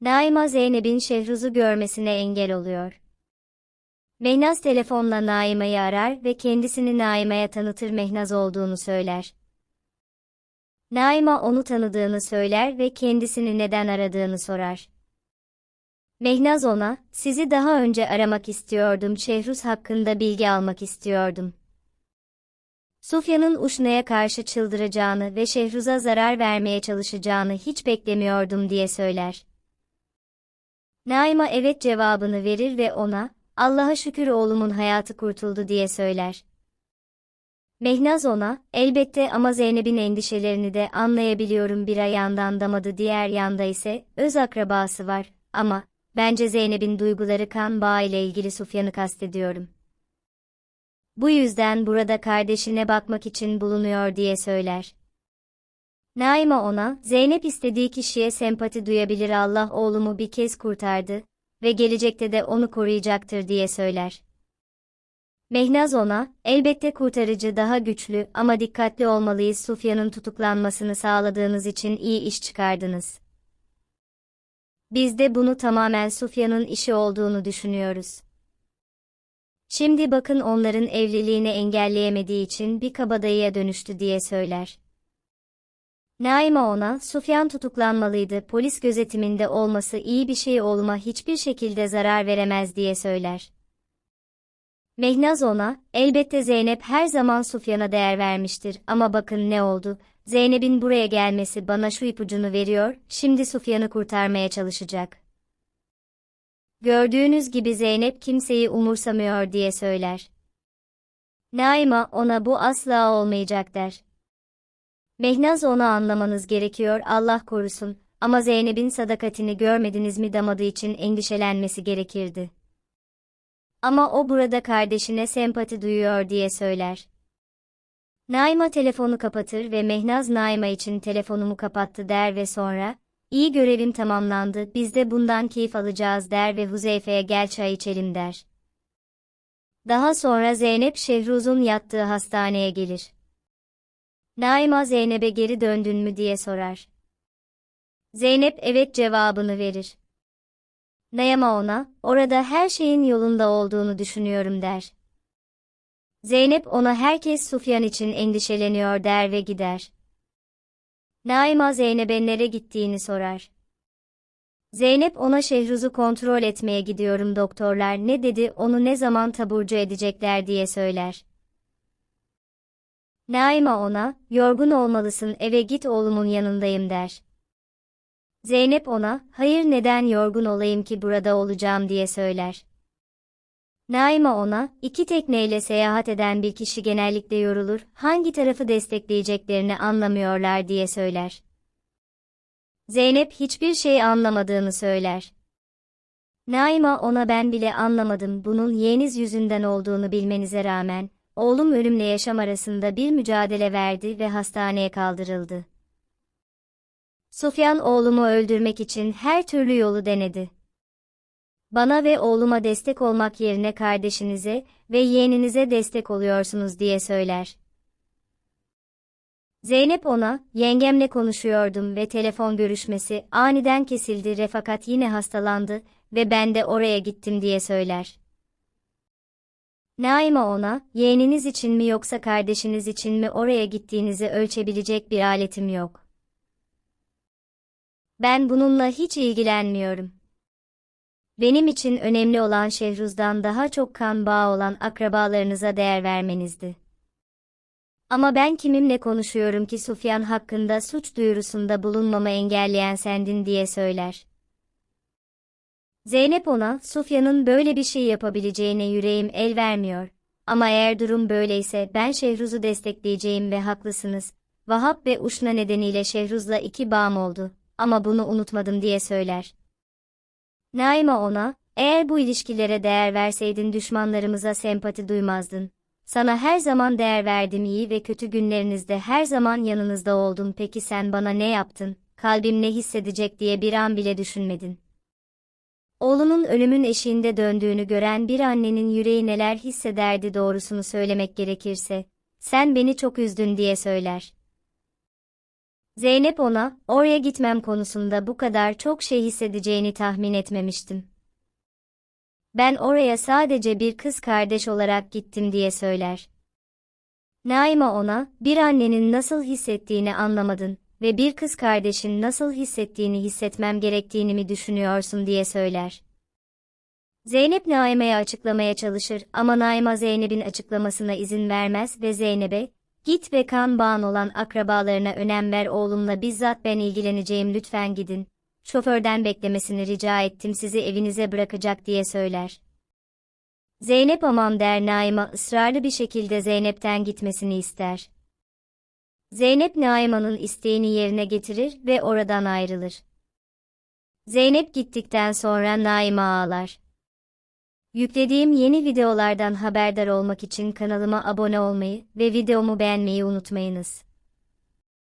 Naima Zeynep'in Şehruz'u görmesine engel oluyor. Mehnaz telefonla Naima'yı arar ve kendisini Naima'ya tanıtır Mehnaz olduğunu söyler. Naima onu tanıdığını söyler ve kendisini neden aradığını sorar. Mehnaz ona, sizi daha önce aramak istiyordum Şehruz hakkında bilgi almak istiyordum. Sufyan'ın Uşna'ya karşı çıldıracağını ve Şehruz'a zarar vermeye çalışacağını hiç beklemiyordum diye söyler. Naima evet cevabını verir ve ona, Allah'a şükür oğlumun hayatı kurtuldu diye söyler. Mehnaz ona, elbette ama Zeynep'in endişelerini de anlayabiliyorum bir yandan damadı diğer yanda ise, öz akrabası var, ama, bence Zeynep'in duyguları kan bağı ile ilgili Sufyan'ı kastediyorum. Bu yüzden burada kardeşine bakmak için bulunuyor diye söyler. Naima ona, Zeynep istediği kişiye sempati duyabilir Allah oğlumu bir kez kurtardı ve gelecekte de onu koruyacaktır diye söyler. Mehnaz ona, elbette kurtarıcı daha güçlü ama dikkatli olmalıyız Sufyan'ın tutuklanmasını sağladığınız için iyi iş çıkardınız. Biz de bunu tamamen Sufyan'ın işi olduğunu düşünüyoruz. Şimdi bakın onların evliliğini engelleyemediği için bir kabadayıya dönüştü diye söyler. Naima ona, Sufyan tutuklanmalıydı, polis gözetiminde olması iyi bir şey olma hiçbir şekilde zarar veremez diye söyler. Mehnaz ona, elbette Zeynep her zaman Sufyan'a değer vermiştir ama bakın ne oldu, Zeynep'in buraya gelmesi bana şu ipucunu veriyor, şimdi Sufyan'ı kurtarmaya çalışacak. Gördüğünüz gibi Zeynep kimseyi umursamıyor diye söyler. Naima ona bu asla olmayacak der. Mehnaz onu anlamanız gerekiyor Allah korusun ama Zeynep'in sadakatini görmediniz mi damadı için endişelenmesi gerekirdi. Ama o burada kardeşine sempati duyuyor diye söyler. Naima telefonu kapatır ve Mehnaz Naima için telefonumu kapattı der ve sonra, iyi görevim tamamlandı, biz de bundan keyif alacağız der ve Huzeyfe'ye gel çay içelim der. Daha sonra Zeynep Şehruz'un yattığı hastaneye gelir. Naima Zeynep'e geri döndün mü diye sorar. Zeynep evet cevabını verir. Naima ona, orada her şeyin yolunda olduğunu düşünüyorum der. Zeynep ona herkes Sufyan için endişeleniyor der ve gider. Naima Zeynep'e nere gittiğini sorar. Zeynep ona Şehruz'u kontrol etmeye gidiyorum doktorlar ne dedi onu ne zaman taburcu edecekler diye söyler. Naima ona, yorgun olmalısın eve git oğlumun yanındayım der. Zeynep ona, hayır neden yorgun olayım ki burada olacağım diye söyler. Naima ona, iki tekneyle seyahat eden bir kişi genellikle yorulur, hangi tarafı destekleyeceklerini anlamıyorlar diye söyler. Zeynep hiçbir şey anlamadığını söyler. Naima ona ben bile anlamadım bunun yeğeniz yüzünden olduğunu bilmenize rağmen, oğlum ölümle yaşam arasında bir mücadele verdi ve hastaneye kaldırıldı. Sufyan oğlumu öldürmek için her türlü yolu denedi. Bana ve oğluma destek olmak yerine kardeşinize ve yeğeninize destek oluyorsunuz diye söyler. Zeynep ona, yengemle konuşuyordum ve telefon görüşmesi aniden kesildi refakat yine hastalandı ve ben de oraya gittim diye söyler. Naima ona, yeğeniniz için mi yoksa kardeşiniz için mi oraya gittiğinizi ölçebilecek bir aletim yok. Ben bununla hiç ilgilenmiyorum. Benim için önemli olan Şehruz'dan daha çok kan bağı olan akrabalarınıza değer vermenizdi. Ama ben kimimle konuşuyorum ki Sufyan hakkında suç duyurusunda bulunmama engelleyen sendin diye söyler. Zeynep ona, Sufyan'ın böyle bir şey yapabileceğine yüreğim el vermiyor. Ama eğer durum böyleyse ben Şehruz'u destekleyeceğim ve haklısınız. Vahap ve Uşna nedeniyle Şehruz'la iki bağım oldu. Ama bunu unutmadım diye söyler. Naima ona, eğer bu ilişkilere değer verseydin düşmanlarımıza sempati duymazdın. Sana her zaman değer verdim iyi ve kötü günlerinizde her zaman yanınızda oldum peki sen bana ne yaptın, kalbim ne hissedecek diye bir an bile düşünmedin. Oğlunun ölümün eşiğinde döndüğünü gören bir annenin yüreği neler hissederdi doğrusunu söylemek gerekirse, sen beni çok üzdün diye söyler. Zeynep ona, oraya gitmem konusunda bu kadar çok şey hissedeceğini tahmin etmemiştim. Ben oraya sadece bir kız kardeş olarak gittim diye söyler. Naima ona, bir annenin nasıl hissettiğini anlamadın ve bir kız kardeşin nasıl hissettiğini hissetmem gerektiğini mi düşünüyorsun diye söyler. Zeynep Naime'ye açıklamaya çalışır ama Naima Zeynep'in açıklamasına izin vermez ve Zeynep'e, git ve kan bağın olan akrabalarına önem ver oğlumla bizzat ben ilgileneceğim lütfen gidin. Şoförden beklemesini rica ettim sizi evinize bırakacak diye söyler. Zeynep amam der Naima ısrarlı bir şekilde Zeynep'ten gitmesini ister. Zeynep Naima'nın isteğini yerine getirir ve oradan ayrılır. Zeynep gittikten sonra Naima ağlar. Yüklediğim yeni videolardan haberdar olmak için kanalıma abone olmayı ve videomu beğenmeyi unutmayınız.